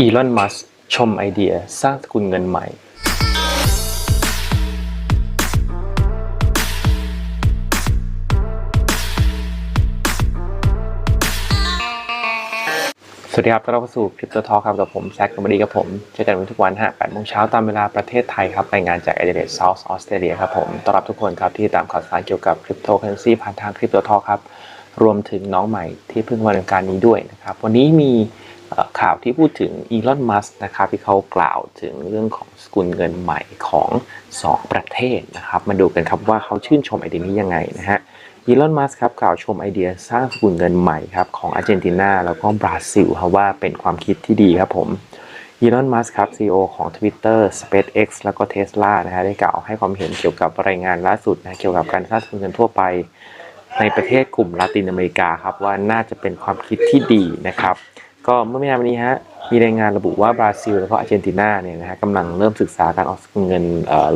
อีลอน มัสชมไอเดียสร้างสกุลเงินใหม่ สวัสดีครับต้อนรับเข้าสู่คริปโตทอครับกับผมแซคกับดีกับผมเจอกันวันทุกวันฮะ8โมงเช้าตามเวลาประเทศไทยครับรายงานจาก a d e l a i d e South Australia ครับผมต้อนรับทุกคนครับที่ตามข่าวสารเกี่ยวกับคริปโตเคอเรนซีผ่านทางคริปโตทอครับ รวมถึงน้องใหม่ที่เพิ่งมาในการนี้ด้วยนะครับ วันนี้มี ข่าวที่พูดถึงอีลอน มัสนะครับที่เขากล่าวถึงเรื่องของสกุลเงินใหม่ของ 2 ประเทศนะครับ มาดูกันครับว่าเขาชื่นชมไอเดียนี้ยังไงนะฮะอีลอน มัสครับกล่าวชมไอเดียสร้างสกุลเงินใหม่ครับของอาร์เจนตินาแล้วก็บราซิลครับว่าเป็นความคิดที่ดีครับผมอีลอน มัสครับ CEO ของ Twitter SpaceX แล้วก็ Tesla นะฮะได้กล่าวให้ความเห็นเกี่ยวกับรายงานล่าสุดนะเกี่ยวกับการสร้างสกุลเงินทั่วไปในประเทศกลุ่มลาตินอเมริกาครับว่าน่าจะเป็นความคิดที่ดีนะครับ ก็เมื่อไม่นานมานี้ฮะมีรายงานระบุว่าบราซิลแล้วก็อาร์เจนตินาเนี่ยนะฮะกำลังเริ่มศึกษาการออกสกุลเงิน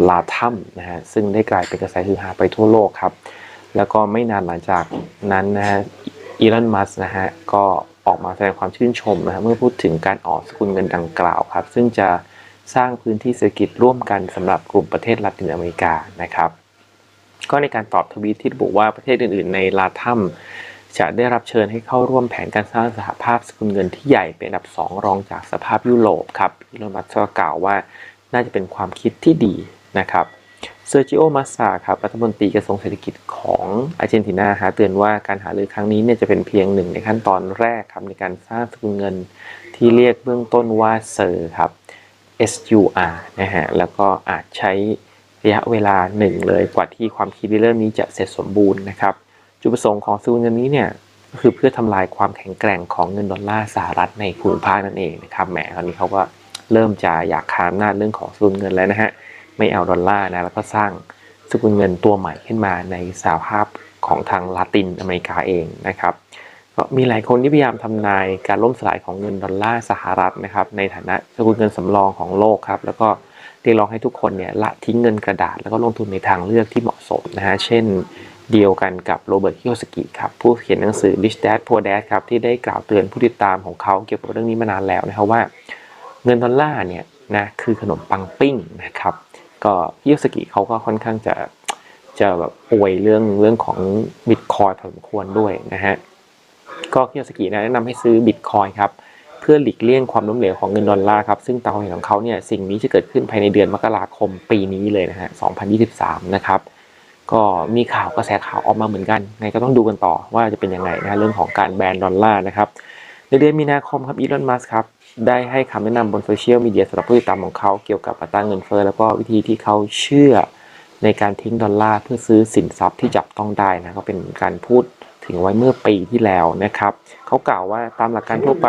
ลาทัมนะฮะซึ่งได้กลายเป็นกระแสฮือฮาไปทั่วโลกครับ แล้วก็ไม่นานหลังจากนั้นนะฮะอีลอนมัสนะฮะก็ออกมาแสดงความชื่นชมนะฮะเมื่อพูดถึงการออกสกุลเงินดังกล่าวครับ ซึ่งจะสร้างพื้นที่เศรษฐกิจร่วมกันสำหรับกลุ่มประเทศลาตินอเมริกานะครับ ก็ในการตอบทวีตที่ระบุว่าประเทศอื่น ๆ ในลาทัม จะได้รับเชิญให้เข้าร่วมแผนการสร้างสหภาพสกุลเงินที่ใหญ่เป็นอันดับสองรองจากสภาพยุโรปครับอีลอนมัสก็กล่าวว่าน่าจะเป็นความคิดที่ดีนะครับเซอร์จิโอมัสซาครับรัฐมนตรีกระทรวงเศรษฐกิจของอาร์เจนตินาฮะเตือนว่าการหารือครั้งนี้เนี่ยจะเป็นเพียงหนึ่งในขั้นตอนแรกครับในการสร้างสกุลเงินที่เรียกเบื้องต้นว่าเซอร์ครับ SUR นะฮะแล้วก็อาจใช้ระยะเวลาหนึ่งเลยกว่าที่ความคิดเริ่มนี้จะเสร็จสมบูรณ์นะครับ จุดประสงค์ของสกุลเงินนี้เนี่ยก็คือเพื่อทำลายความแข็งแกร่งของเงินดอลลาร์สหรัฐในภูมิภาคนั่นเองนะครับแหมตอนนี้เขาก็เริ่มจะอยากคานหน้าเรื่องของสกุลเงินแล้วนะฮะไม่เอาดอลลาร์นะแล้วก็สร้างสกุลเงินตัวใหม่ขึ้นมาในสหภาพของทางลาตินอเมริกาเองนะครับก็มีหลายคนที่พยายามทำนายการล่มสลายของเงินดอลลาร์สหรัฐนะครับในฐานะสกุลเงินสำรองของโลกครับแล้วก็เรียกร้องให้ทุกคนเนี่ยละทิ้งเงินกระดาษ แล้วก็ลงทุนในทางเลือกที่เหมาะสมนะฮะเช่น เดียวกันกับโรเบิร์ตคิโอสกิครับผู้เขียนหนังสือ Rich Dad Poor Dad ครับที่ได้กล่าวเตือนผู้ติดตามของเขาเกี่ยวกับเรื่องนี้มานานแล้วนะครับว่า เงินดอลลาร์เนี่ยนะคือขนมปังปิ้งนะครับก็ฮิโอสกิเขาก็ค่อนข้างจะจะแบบป่วยเรื่องเรื่องของบิตคอยพอสมควรด้วยนะฮะก็ฮิโอสกิแนะนำให้ซื้อบิตคอยครับเพื่อหลีกเลี่ยงความล้มเหลวของเงินดอลลาร์ครับซึ่งตามความเห็นของเขาเนี่ยสิ่งนี้จะเกิดขึ้นภายในเดือนมกราคมปีนี้เลยนะฮะ2023 นะครับ ก็มีข่าวกระแสข่าวออกมาเหมือนกันไงก็ต้องดูกันต่อว่าจะเป็นยังไงนะเรื่องของการแบนดอลลาร์นะครับในเดือนมีนาคมครับอีลอนมัสครับได้ให้คำแนะนำบนโซเชียลมีเดียสำหรับผู้ติดตามของเขาเกี่ยวกับอัตราเงินเฟ้อแล้วก็วิธีที่เขาเชื่อในการทิ้งดอลลาร์เพื่อซื้อสินทรัพย์ที่จับต้องได้นะก็เป็นการพูดถึงไว้เมื่อปีที่แล้วนะครับเขากล่าวว่าตามหลักการทั่วไป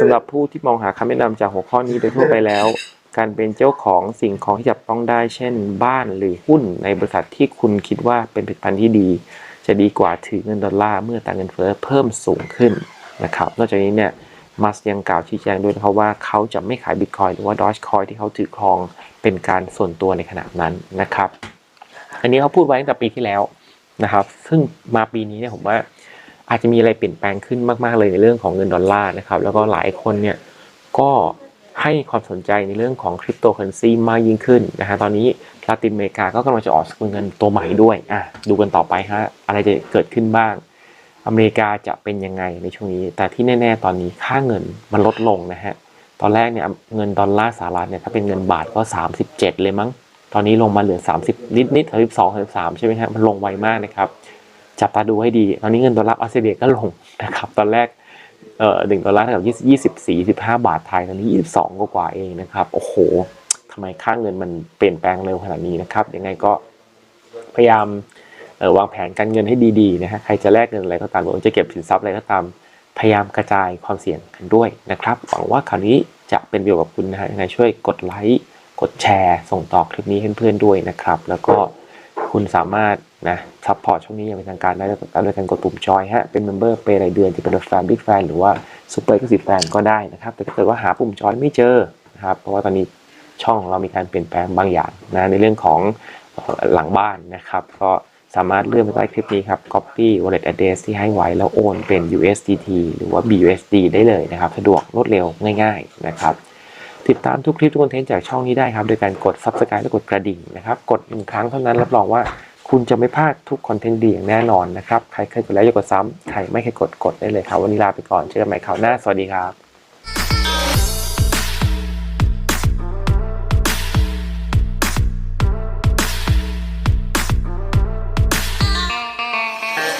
สำหรับผู้ที่มองหาคำแนะนำจากหัวข้อนี้โดยทั่วไปแล้วการเป็นเจ้าของสิ่งของที่จับต้องได้ เช่น บ้านหรือหุ้นในบริษัทที่คุณคิดว่าเป็นผลิตภัณฑ์ที่ดี จะดีกว่าถือเงินดอลลาร์เมื่อตราเงินเฟ้อเพิ่มสูงขึ้นนะครับนอกจากนี้เนี่ยมัสยังกล่าวชี้แจงด้วยนะครับว่าเขาจะไม่ขายบิตคอยหรือว่าดอ g คอยที่เขาถือครองเป็นการส่วนตัวในขณะนั้นนะครับ อันนี้เขาพูดไว้ตั้งแต่ปีที่แล้วนะครับ ซึ่งมาปีนี้เนี่ยผมว่าอาจจะมีอะไรเปลี่ยนแปลงขึ้นมาก ๆ เลยในเรื่องของเงินดอลลาร์นะครับ แล้วก็หลายคนเนี่ยก็ ให้ความสนใจในเรื่องของคริปโตเคอเรนซีมากยิ่งขึ้นนะฮะตอนนี้ลาตินอเมริกาก็กำลังจะออกสกุลเงินตัวใหม่ด้วยอะดูกันต่อไปฮะอะไรจะเกิดขึ้นบ้าง อเมริกาจะเป็นยังไงในช่วงนี้ แต่ที่แน่ ๆ ตอนนี้ค่าเงินมันลดลงนะฮะตอนแรกเนี่ยเงินดอลลาร์สหรัฐเนี่ยถ้าเป็นเงินบาทก็ 37 เลยมั้ง ตอนนี้ลงมาเหลือ 30 นิดนิด32 33ใช่ไหมฮะมันลงไวมากนะครับ จับตาดูให้ดี ตอนนี้เงินดอลลาร์ออสเตรเลียก็ลงนะครับ ตอนแรก เอ่อหนึ่งดอลลาร์เท่ากับ20 24 15บาทไทยตอนนี้22กว่าเองนะครับ โอ้โหทำไมค่าเงินมันเปลี่ยนแปลงเร็วขนาดนี้นะครับ ยังไงก็พยายามเอ่อวางแผนการเงินให้ดีๆนะฮะ ใครจะแลกเงินอะไรก็ตามหรือจะเก็บสินทรัพย์อะไรก็ตาม พยายามกระจายความเสี่ยงกันด้วยนะครับ หวังว่าคราวนี้จะเป็นประโยชน์กับคุณนะฮะยังไงช่วยกดไลค์ กดแชร์ ส่งต่อคลิปนี้ให้เพื่อนๆด้วยนะครับ แล้วก็ คุณสามารถนะซัพพอร์ตช่องนี้อย่างเป็นทางการได้ด้วยการกดปุ่มจอยฮะเป็นเมมเบอร์เปรายเดือนที่เป็นแฟนบิ๊กแฟนหรือว่าซูเปอร์ก็สิบแฟนก็ได้นะครับ แต่ถ้าเกิดว่าหาปุ่มจอยไม่เจอนะครับเพราะว่าตอนนี้ช่องของเรามีการเปลี่ยนแปลงบางอย่างนะในเรื่องของหลังบ้านนะครับ ก็สามารถเลื่อนไปใต้คลิปนี้ครับ copy wallet address ที่ให้ไว้แล้วโอนเป็น USDT หรือว่า BUSD ได้เลยนะครับ สะดวกรวดเร็วง่าย ๆ นะครับ ติดตามทุกคลิปทุกคอนเทนต์จากช่องนี้ได้ครับ โดยการกด subscribe และกดกระดิ่งนะครับ กดหนึ่งครั้งเท่านั้นรับรองว่าคุณจะไม่พลาดทุกคอนเทนต์ดีอย่างแน่นอนนะครับ ใครเคยกดแล้วอย่ากดซ้ำใครไม่เคยกดกดได้เลยครับ วันนี้ลาไปก่อนเจอกันใหม่คราวหน้า สวัสดีครับ